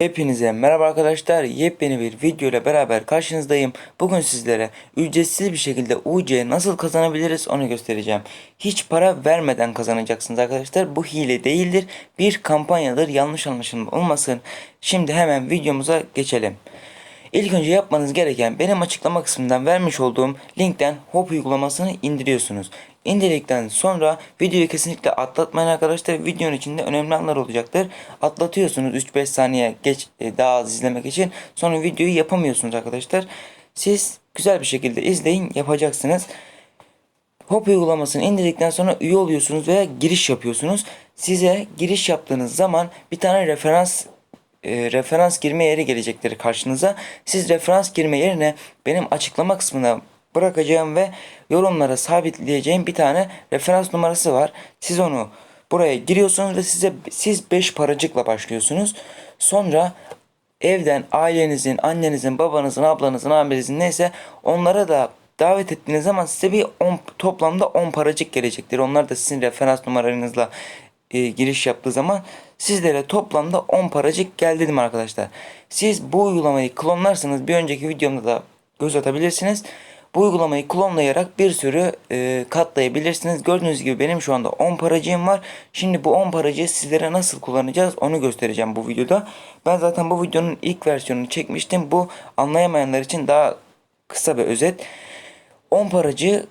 Hepinize merhaba arkadaşlar. Yepyeni bir video ile beraber karşınızdayım. Bugün sizlere ücretsiz bir şekilde UC nasıl kazanabiliriz onu göstereceğim. Hiç para vermeden kazanacaksınız arkadaşlar. Bu hile değildir. Bir kampanyadır. Yanlış anlaşılma olmasın. Şimdi hemen videomuza geçelim. İlk önce yapmanız gereken benim açıklama kısmından vermiş olduğum linkten Hop uygulamasını indiriyorsunuz. İndirdikten sonra videoyu kesinlikle atlatmayın arkadaşlar. Videonun içinde önemli anlar olacaktır. Atlatıyorsunuz 3-5 saniye geç e, daha az izlemek için. Sonra videoyu yapamıyorsunuz arkadaşlar. Siz güzel bir şekilde izleyin yapacaksınız. Hop uygulamasını indirdikten sonra üye oluyorsunuz veya giriş yapıyorsunuz. Size giriş yaptığınız zaman bir tane referans e, referans girme yeri gelecektir karşınıza. Siz referans girme yerine benim açıklama kısmına bırakacağım ve yorumlara sabitleyeceğim bir tane referans numarası var. Siz onu buraya giriyorsunuz ve size siz 5 paracıkla başlıyorsunuz. Sonra evden ailenizin, annenizin, babanızın, ablanızın, abinizin neyse onlara da davet ettiğiniz zaman size bir 10 toplamda 10 paracık gelecektir. Onlar da sizin referans numaranızla e, giriş yaptığı zaman sizlere toplamda 10 paracık geldi dedim arkadaşlar. Siz bu uygulamayı klonlarsanız bir önceki videomda da göz atabilirsiniz. Bu uygulamayı klonlayarak bir sürü e, katlayabilirsiniz. Gördüğünüz gibi benim şu anda 10 paracığım var. Şimdi bu 10 paracığı sizlere nasıl kullanacağız onu göstereceğim bu videoda. Ben zaten bu videonun ilk versiyonunu çekmiştim. Bu anlayamayanlar için daha kısa bir özet. 10 paracı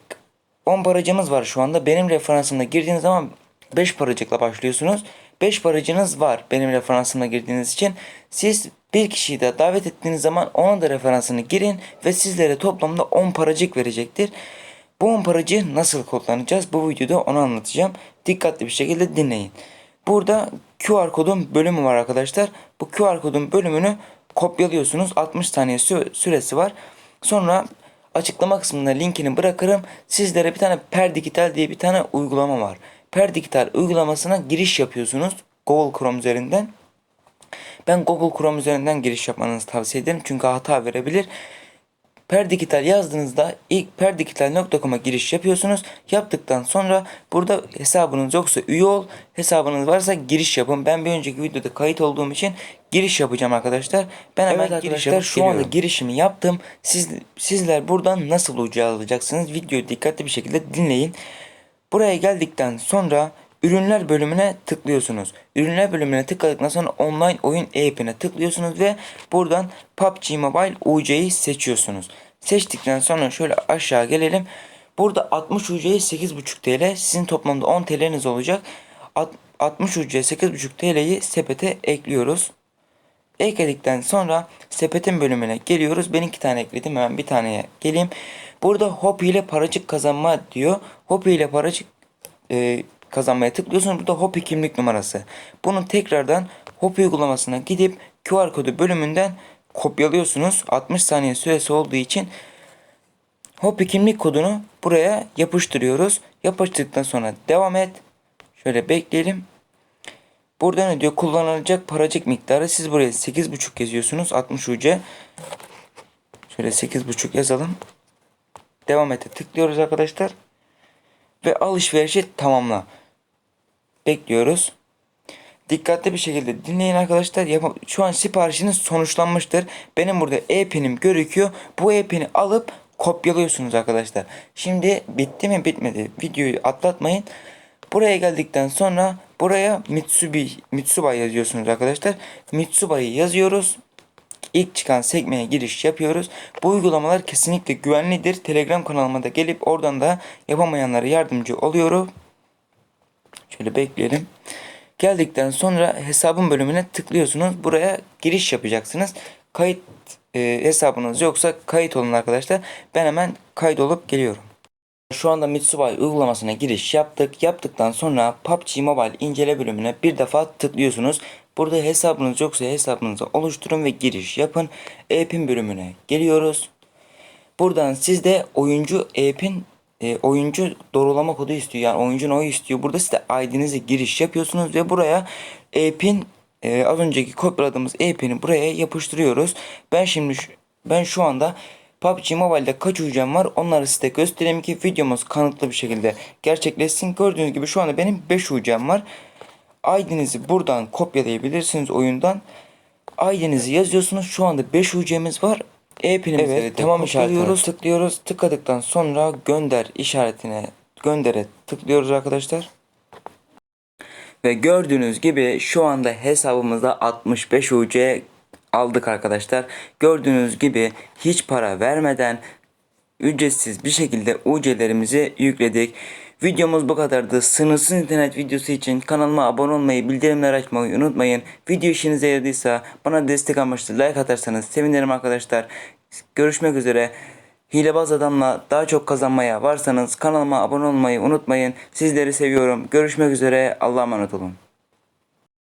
10 paracımız var şu anda. Benim referansımda girdiğiniz zaman 5 paracıkla başlıyorsunuz. 5 paracınız var benim referansıma girdiğiniz için. Siz bir kişiyi de davet ettiğiniz zaman ona da referansını girin ve sizlere toplamda 10 paracık verecektir. Bu 10 paracığı nasıl kullanacağız? Bu videoda onu anlatacağım. Dikkatli bir şekilde dinleyin. Burada QR kodun bölümü var arkadaşlar. Bu QR kodun bölümünü kopyalıyorsunuz. 60 saniye sü- süresi var. Sonra açıklama kısmında linkini bırakırım. Sizlere bir tane Per Digital diye bir tane uygulama var. Per Digital uygulamasına giriş yapıyorsunuz Google Chrome üzerinden. Ben Google Chrome üzerinden giriş yapmanızı tavsiye ederim çünkü hata verebilir. Perdigital yazdığınızda ilk perdigital.com'a giriş yapıyorsunuz. Yaptıktan sonra burada hesabınız yoksa üye ol, hesabınız varsa giriş yapın. Ben bir önceki videoda kayıt olduğum için giriş yapacağım arkadaşlar. Ben hemen Evet giriş arkadaşlar, şu anda anda girişimi yaptım. Siz sizler buradan nasıl ucu alacaksınız? Videoyu dikkatli bir şekilde dinleyin. Buraya geldikten sonra ürünler bölümüne tıklıyorsunuz. Ürünler bölümüne tıkladıktan sonra online oyun e-app'ine tıklıyorsunuz ve buradan PUBG Mobile UC'yi seçiyorsunuz. Seçtikten sonra şöyle aşağı gelelim. Burada 60 UC'ye 8.5 TL. Sizin toplamda 10 TL'niz olacak. At- 60 UC 8.5 TL'yi sepete ekliyoruz. Ekledikten sonra sepetin bölümüne geliyoruz. Ben iki tane ekledim. Hemen bir taneye geleyim. Burada Hopi ile paracık kazanma diyor. Hopi ile paracık e, kazanmaya tıklıyorsunuz. Burada Hopi kimlik numarası. Bunu tekrardan Hopi uygulamasına gidip QR kodu bölümünden kopyalıyorsunuz. 60 saniye süresi olduğu için Hopi kimlik kodunu buraya yapıştırıyoruz. Yapıştırdıktan sonra devam et. Şöyle bekleyelim. Burada ne diyor? Kullanılacak paracık miktarı. Siz buraya 8.5 yazıyorsunuz. 60 UC. Şöyle 8.5 yazalım. Devam ete tıklıyoruz arkadaşlar. Ve alışverişi tamamla. Bekliyoruz. Dikkatli bir şekilde dinleyin arkadaşlar. Şu an siparişiniz sonuçlanmıştır. Benim burada e-pinim gözüküyor. Bu e-pini alıp kopyalıyorsunuz arkadaşlar. Şimdi bitti mi bitmedi. Videoyu atlatmayın. Buraya geldikten sonra buraya Mitsubi, Mitsuba yazıyorsunuz arkadaşlar. Mitsuba'yı yazıyoruz. İlk çıkan sekmeye giriş yapıyoruz. Bu uygulamalar kesinlikle güvenlidir. Telegram kanalıma da gelip oradan da yapamayanlara yardımcı oluyorum. Şöyle bekleyelim. Geldikten sonra hesabın bölümüne tıklıyorsunuz. Buraya giriş yapacaksınız. Kayıt e, hesabınız yoksa kayıt olun arkadaşlar. Ben hemen kaydolup geliyorum. Şu anda Mitsubishi uygulamasına giriş yaptık. Yaptıktan sonra PUBG Mobile incele bölümüne bir defa tıklıyorsunuz. Burada hesabınız yoksa hesabınızı oluşturun ve giriş yapın. E-pin bölümüne geliyoruz. Buradan sizde oyuncu e-pin e, oyuncu doğrulama kodu istiyor. Yani oyuncunun oyu istiyor. Burada size ID'nize giriş yapıyorsunuz ve buraya e-pin e, az önceki kopyaladığımız e-pin'i buraya yapıştırıyoruz. Ben şimdi ben şu anda PUBG Mobile'de kaç UC'm var onları size göstereyim ki videomuz kanıtlı bir şekilde gerçekleşsin. Gördüğünüz gibi şu anda benim 5 UC'm var. ID'nizi buradan kopyalayabilirsiniz oyundan. ailenizi yazıyorsunuz. Şu anda 5 UC'miz var. E-pinimizi Evet, tamam işaretliyoruz. Tıklıyoruz. Tıkladıktan sonra gönder işaretine göndere tıklıyoruz arkadaşlar. Ve gördüğünüz gibi şu anda hesabımızda 65 UC aldık arkadaşlar. Gördüğünüz gibi hiç para vermeden ücretsiz bir şekilde UC'lerimizi yükledik. Videomuz bu kadardı. Sınırsız internet videosu için kanalıma abone olmayı, bildirimleri açmayı unutmayın. Video işinize yaradıysa bana destek amaçlı like atarsanız sevinirim arkadaşlar. Görüşmek üzere. Hilebaz adamla daha çok kazanmaya varsanız kanalıma abone olmayı unutmayın. Sizleri seviyorum. Görüşmek üzere. Allah'a emanet olun.